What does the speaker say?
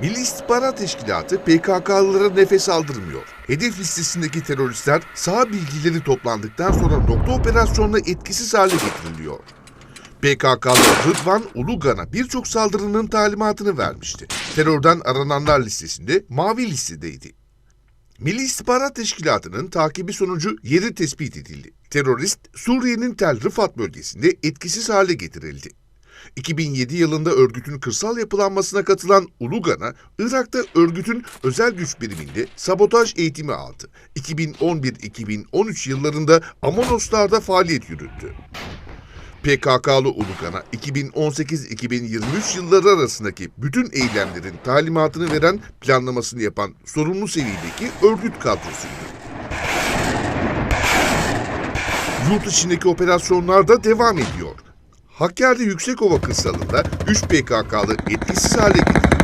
Milli İstihbarat Teşkilatı PKK'lılara nefes aldırmıyor. Hedef listesindeki teröristler sağ bilgileri toplandıktan sonra nokta operasyonla etkisiz hale getiriliyor. PKK'lı Rıdvan Ulugan'a birçok saldırının talimatını vermişti. Terörden arananlar listesinde mavi listedeydi. Milli İstihbarat Teşkilatı'nın takibi sonucu yeri tespit edildi. Terörist Suriye'nin Tel Rifat bölgesinde etkisiz hale getirildi. 2007 yılında örgütün kırsal yapılanmasına katılan Ulugan'a Irak'ta örgütün özel güç biriminde sabotaj eğitimi aldı. 2011-2013 yıllarında Amonoslar'da faaliyet yürüttü. PKK'lı Ulugan'a 2018-2023 yılları arasındaki bütün eylemlerin talimatını veren, planlamasını yapan sorumlu seviyedeki örgüt kadrosuydu. Yurt içindeki operasyonlar da devam ediyor. Hakkari Yüksekova kırsalında 3 PKK'lı etkisiz hale getirildi.